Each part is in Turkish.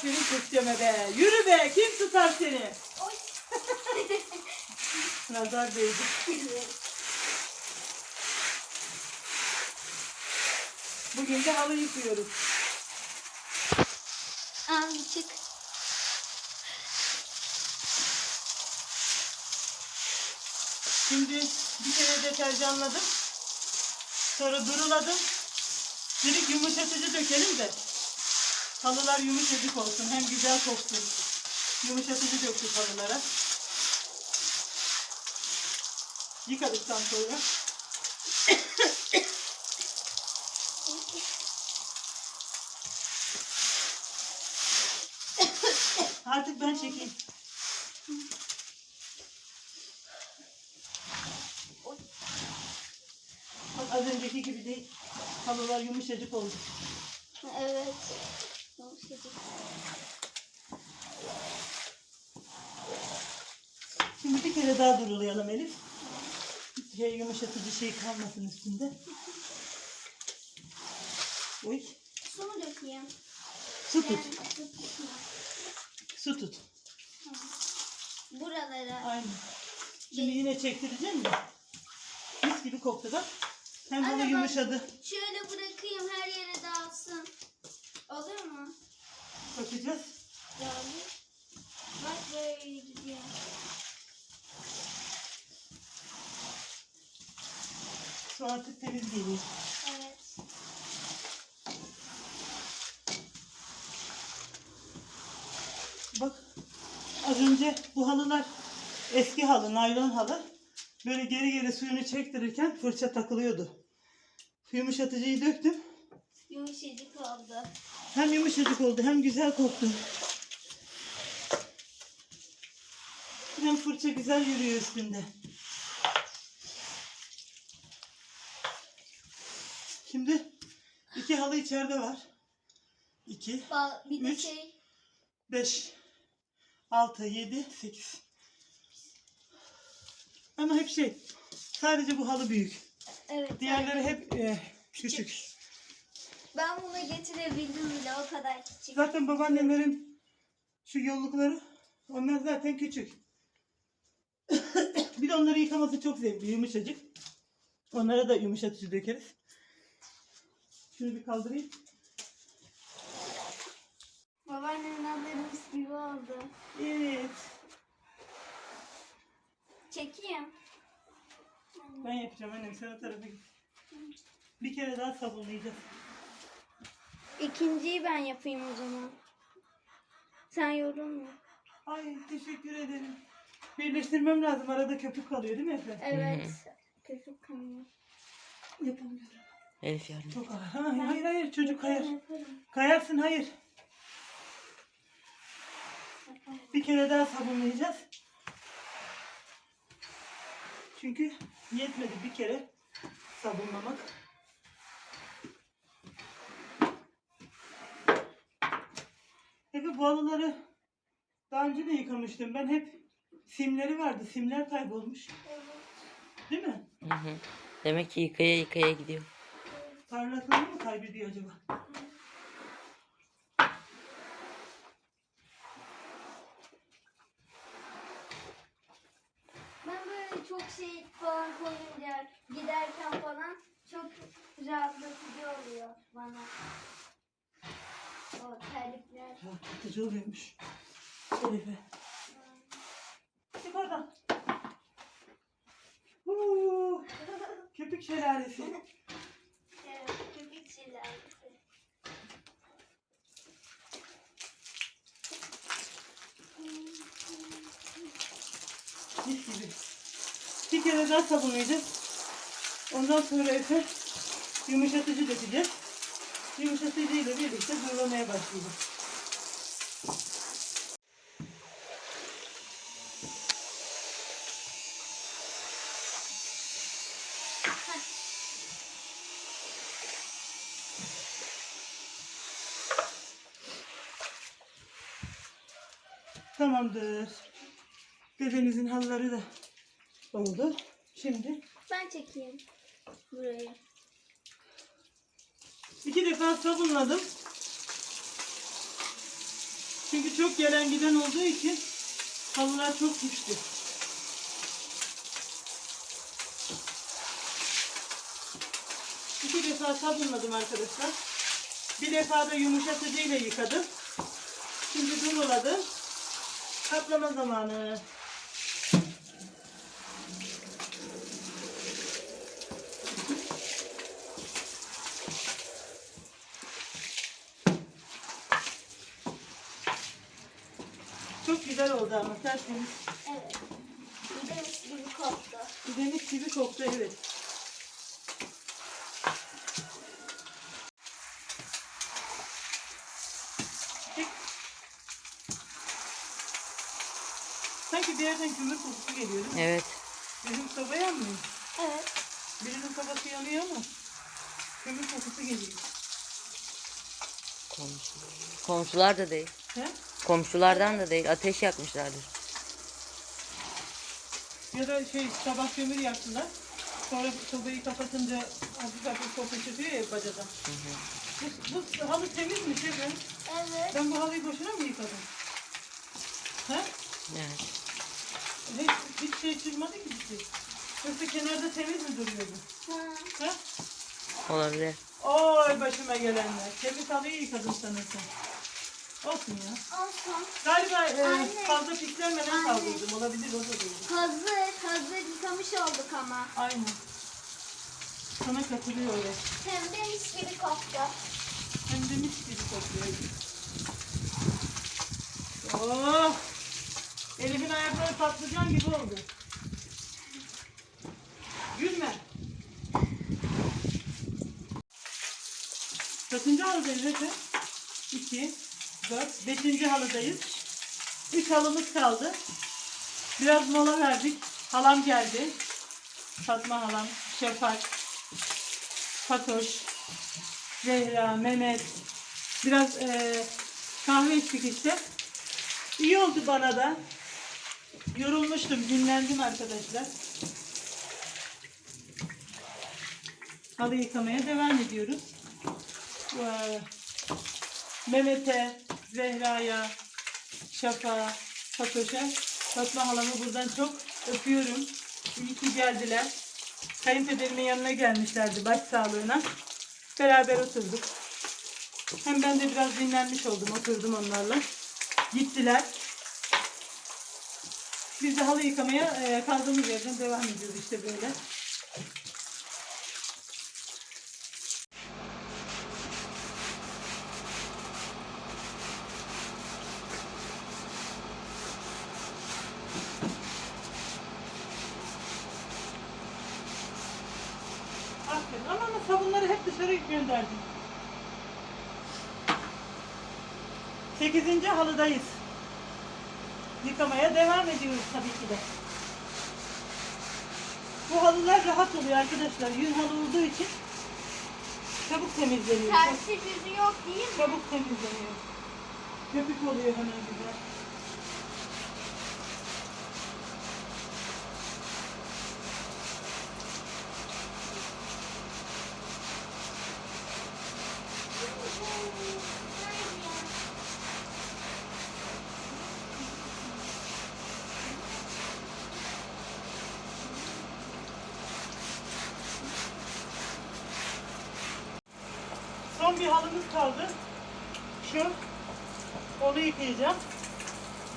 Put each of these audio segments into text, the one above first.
Aferin Kürtçeme be. Yürü be. Kim tutar seni? Nazar değdi. Bugün de halı yıkıyoruz. Al çık. Şimdi bir kere deterjanladım. Sonra duruladım. Dedik yumuşatıcı dökelim de halılar yumuşacık olsun. Hem güzel koksun. Yumuşatıcı döktük halılara. Yıkadıktan sonra artık ben çekeyim. Bak az önceki gibi değil. Halılar yumuşacık oldu. Evet. Şimdi bir kere daha durulayalım Elif. Şey, yumuşatıcı şey kalmasın üstünde. Oy. Su mu dökeyim? Su tut. Su tut. Buralara. Aynen. Şimdi yine çektireceğim de. Mis gibi koktu bak. Hem Anne bak. yumuşadı. Şöyle bırakayım her Bakacağız. Yani. Bak böyle gidiyor. Su artık temiz geliyor. Evet. Bak az önce bu halılar eski halı, naylon halı. Böyle geri geri suyunu çektirirken fırça takılıyordu. Yumuşatıcıyı döktüm. Yumuşacık oldu. Hem yumuşacık oldu hem güzel koktu. Hem fırça güzel yürüyor üstünde. Şimdi iki halı içeride var. İki, Ba- Bir de Üç. şey. beş, altı, yedi, sekiz. Ama hep şey, sadece bu halı büyük. Evet. Diğerleri hep e, küçük. Ben bunu getirebildim bile o kadar küçük. Zaten babaannemlerin şu yollukları onlar zaten küçük. bir de onları yıkaması çok zevkli, yumuşacık. Onlara da yumuşatıcı dökeriz. Şunu bir kaldırayım. Babaannemin abları mis gibi oldu. Evet. Çekeyim. Ben yapacağım annem. Sen o tarafa git. Bir kere daha sabunlayacağız. İkinciyi ben yapayım o zaman. Sen yorulma. Ay teşekkür ederim. Birleştirmem lazım. Arada köpük kalıyor değil mi Efe? Evet. Köpük kanıyor. Yapamıyorum. Elif yardım. Çok ağır. Ha, hayır hayır çocuk kayar. Kayarsın hayır. Bir kere daha sabunlayacağız. Çünkü yetmedi bir kere sabunlamak. Peki bu halıları daha önce de yıkamıştım. Ben hep simleri vardı. Simler kaybolmuş. Değil mi? Hı hı. Demek ki yıkaya yıkaya gidiyor. Parlaklığını mı kaybediyor acaba? Ben böyle çok şey falan koyunca giderken falan çok rahatlatıcı oluyor bana. O terlikler. Rahatlatıcı oluyormuş. Şerife. Çık oradan. Huu, köpük şelalesi. Evet, köpük şeyler. Mis gibi. Bir kere daha sabunlayacağız. Ondan sonra Efe yumuşatıcı dökeceğiz. Yumuşatıcı ile birlikte durulamaya başlayacağız. Tamamdır. Bebenizin halıları da oldu. Şimdi Ben çekeyim burayı. İki defa sabunladım. Çünkü çok gelen giden olduğu için halılar çok güçlü. İki defa sabunladım arkadaşlar. Bir defa da yumuşatıcıyla yıkadım. Şimdi duruladım. Kaplama zamanı. Güzel oldu ama tertemiz. Evet. Bir de mis gibi koktu. Demiş gibi koktu evet. Sanki bir yerden kömür kokusu geliyor değil mi? Evet. Bizim soba yanmıyor. Evet. Birinin sobası yanıyor ama kömür kokusu geliyor. Komşu. Komşular da değil. He? Komşulardan da değil. Ateş yakmışlardır. Ya da şey sabah kömür yaktılar. Sonra sobayı kapatınca hafif hafif koku çıkıyor ya bacadan. Bu, bu halı temiz mi Şebnem? Evet. Ben bu halıyı boşuna mı yıkadım? He? Evet. Hiç, hiç şey çıkmadı ki bir şey. Yoksa kenarda temiz mi duruyordu? Hı. He? Olabilir. Oy başıma gelenler. Temiz halıyı yıkadım sanırsın. Olsun ya. Olsun. Galiba e, Anne. fazla pislenmeden Anne. kaldırdım. Olabilir o da değil. Hazır. Hazır yıkamış olduk ama. Aynen. Sana katılıyor öyle. Hem de mis gibi koktu. Hem de mis gibi kokuyor. Oh! Elif'in ayakları patlıcan gibi oldu. Gülme. Kaçıncı halıdayız Efe? İki, dört, beşinci halıdayız. Üç halımız kaldı. Biraz mola verdik. Halam geldi. Fatma halam, Şefak, Fatoş, Zehra, Mehmet. Biraz eee, kahve içtik işte. İyi oldu bana da. Yorulmuştum, dinlendim arkadaşlar. Halı yıkamaya devam ediyoruz. Eee, Mehmet'e, Zehra'ya, Şafak'a, Fatoş'a, Fatma halamı buradan çok öpüyorum. İyi ki geldiler. Kayınpederimin yanına gelmişlerdi baş sağlığına. Beraber oturduk. Hem ben de biraz dinlenmiş oldum, oturdum onlarla. Gittiler. Biz de halı yıkamaya e, kaldığımız yerden devam ediyoruz işte böyle. Aferin. Ama ama sabunları hep dışarı gönderdim. Sekizinci halıdayız. Yıkamaya devam ediyoruz tabii ki de. Bu halılar rahat oluyor arkadaşlar. Yün halı olduğu için çabuk temizleniyor. Çok Tersi düzü yok değil mi? çabuk temizleniyor. Köpük oluyor hemen güzel. Son bir halımız kaldı. Şu. Onu yıkayacağım.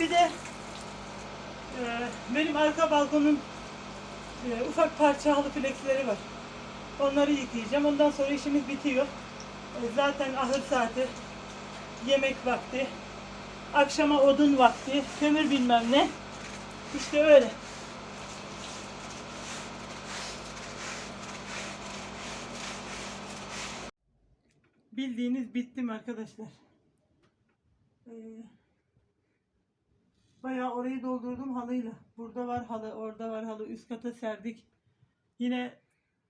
Bir de e, benim arka balkonun e, ufak parça halı fleksleri var. Onları yıkayacağım. Ondan sonra işimiz bitiyor. E, zaten ahır saati, yemek vakti, akşama odun vakti, kömür bilmem ne. İşte öyle. Bildiğiniz bittim arkadaşlar. Ee, bayağı orayı doldurdum halıyla. Burada var halı, orada var halı. Üst kata serdik. Yine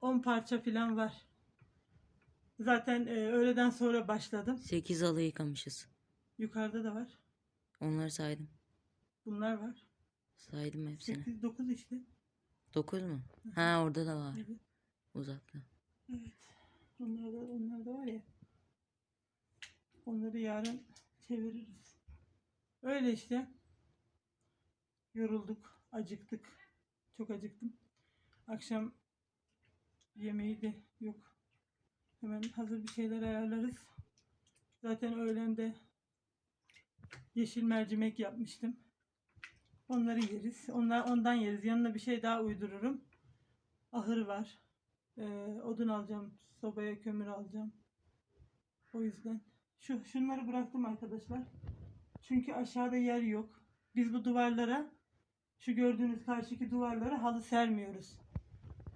10 parça falan var. Zaten e, öğleden sonra başladım. 8 halı yıkamışız. Yukarıda da var. Onları saydım. Bunlar var. Saydım hepsini. 8 9 işte. 9 mu? Ha orada da var. Evet. Uzakta. Evet. Onlar da, onlar da var ya. Onları yarın çeviririz. Öyle işte. Yorulduk, acıktık. Çok acıktım. Akşam yemeği de yok. Hemen hazır bir şeyler ayarlarız. Zaten öğlende yeşil mercimek yapmıştım. Onları yeriz. Onlar, ondan yeriz. Yanına bir şey daha uydururum. Ahır var. Ee, odun alacağım. Sobaya kömür alacağım. O yüzden. Şu, şunları bıraktım arkadaşlar. Çünkü aşağıda yer yok. Biz bu duvarlara şu gördüğünüz karşıki duvarlara halı sermiyoruz.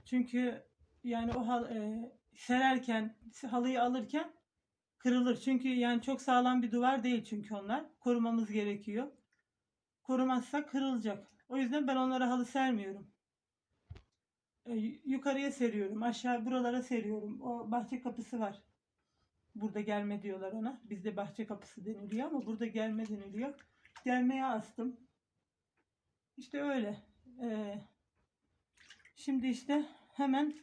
Çünkü yani o hal, e, sererken halıyı alırken kırılır. Çünkü yani çok sağlam bir duvar değil çünkü onlar. Korumamız gerekiyor. Korumazsak kırılacak. O yüzden ben onlara halı sermiyorum. E, yukarıya seriyorum. Aşağı buralara seriyorum. O bahçe kapısı var. Burada gelme diyorlar ona. Bizde bahçe kapısı deniliyor ama burada gelme deniliyor. Gelmeye astım. İşte öyle. Ee, şimdi işte hemen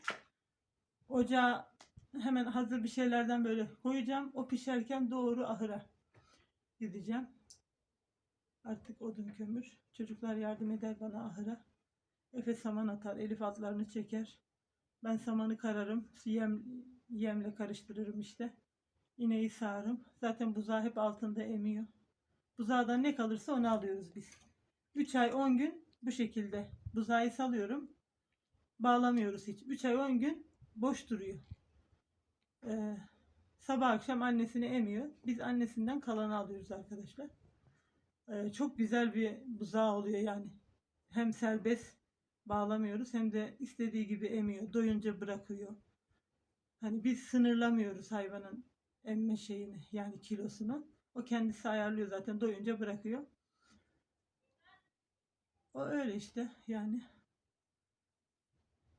ocağa hemen hazır bir şeylerden böyle koyacağım. O pişerken doğru ahıra gideceğim. Artık odun kömür. Çocuklar yardım eder bana ahıra. Efe saman atar. Elif atlarını çeker. Ben samanı kararım. Yem, yemle karıştırırım işte. İneği sağarım. Zaten buzağı hep altında emiyor. Buzağdan ne kalırsa onu alıyoruz biz. 3 ay 10 gün bu şekilde buzağı salıyorum. Bağlamıyoruz hiç. 3 ay 10 gün boş duruyor. Ee, sabah akşam annesini emiyor. Biz annesinden kalanı alıyoruz arkadaşlar. Ee, çok güzel bir buzağı oluyor yani. Hem serbest bağlamıyoruz hem de istediği gibi emiyor. Doyunca bırakıyor. Hani biz sınırlamıyoruz hayvanın emme şeyini yani kilosunu. O kendisi ayarlıyor zaten doyunca bırakıyor. O öyle işte yani.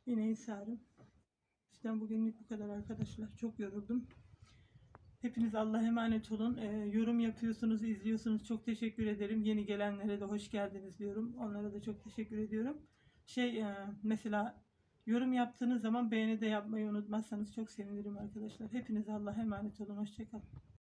İneği sarım. İşte bugünlük bu kadar arkadaşlar. Çok yoruldum. Hepiniz Allah'a emanet olun. Ee, yorum yapıyorsunuz, izliyorsunuz. Çok teşekkür ederim. Yeni gelenlere de hoş geldiniz diyorum. Onlara da çok teşekkür ediyorum. Şey e, mesela yorum yaptığınız zaman beğeni de yapmayı unutmazsanız çok sevinirim arkadaşlar. Hepiniz Allah'a emanet olun. Hoşçakalın.